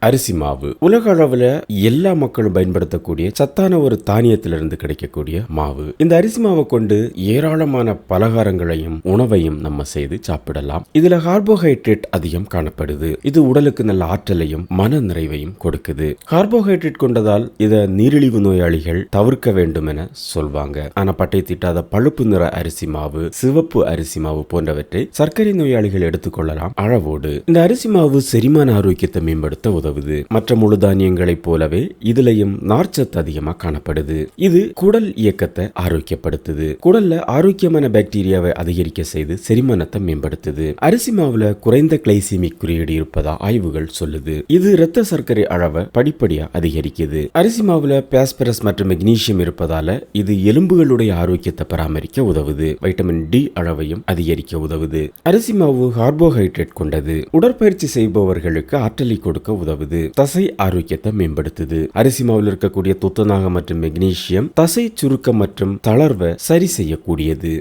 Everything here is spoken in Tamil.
அரிசி மாவு. உலக அளவுல எல்லா மக்களும் பயன்படுத்தக்கூடிய சத்தான ஒரு தானியத்திலிருந்து கிடைக்கக்கூடிய மாவு. இந்த அரிசி மாவை கொண்டு ஏராளமான பலகாரங்களையும் உணவையும் நம்ம செய்து சாப்பிடலாம். இதுல கார்போஹைட்ரேட் அதிகம் காணப்படுது. இது உடலுக்கு நல்ல ஆற்றலையும் மன நிறைவையும் கொடுக்குது. கார்போஹைட்ரேட் கொண்டதால் இத நீரிழிவு நோயாளிகள் தவிர்க்க வேண்டும் என சொல்வாங்க. ஆனா பட்டை திட்டாத பழுப்பு நிற அரிசி மாவு சிவப்பு அரிசி மாவு போன்றவற்றை சர்க்கரை நோயாளிகள் எடுத்துக்கொள்ளலாம். அளவோடு. இந்த அரிசி மாவு செரிமான ஆரோக்கியத்தை மேம்படுத்த உதவும். உதவுது மற்ற முழு தானியங்களைப் போலவே இதுலயும் நார்ச்சத்து அதிகமா காணப்படுது. இது குடல் இயக்கத்தை ஆரோக்கியப்படுத்துது. குடல்ல ஆரோக்கியமான பாக்டீரியாவை அதிகரிக்க செய்து செரிமானத்தை மேம்படுத்துது. அரிசி மாவுல குறைந்த கிளைசிமிக் குறியீடு இருப்பதா ஆய்வுகள் சொல்லுது. இது இரத்த சர்க்கரை அளவை படிப்படியா அதிகரிக்குது. அரிசி மாவுல பாஸ்பரஸ் மற்றும் மெக்னீசியம் இருப்பதால இது எலும்புகளுடைய ஆரோக்கியத்தை பராமரிக்க உதவுது. வைட்டமின் டி அளவையும் அதிகரிக்க உதவுது. அரிசி மாவு கார்போஹைட்ரேட் கொண்டது. உடற்பயிற்சி செய்பவர்களுக்கு ஆற்றலை கொடுக்க உதவுது தசை ஆரோக்கியத்தை மேம்படுத்துது. அரிசி மாவில் இருக்கக்கூடிய துத்தநாகம் மற்றும் மெக்னீசியம் தசை சுருக்கம் மற்றும் தளர்வை சரி செய்யக்கூடியது.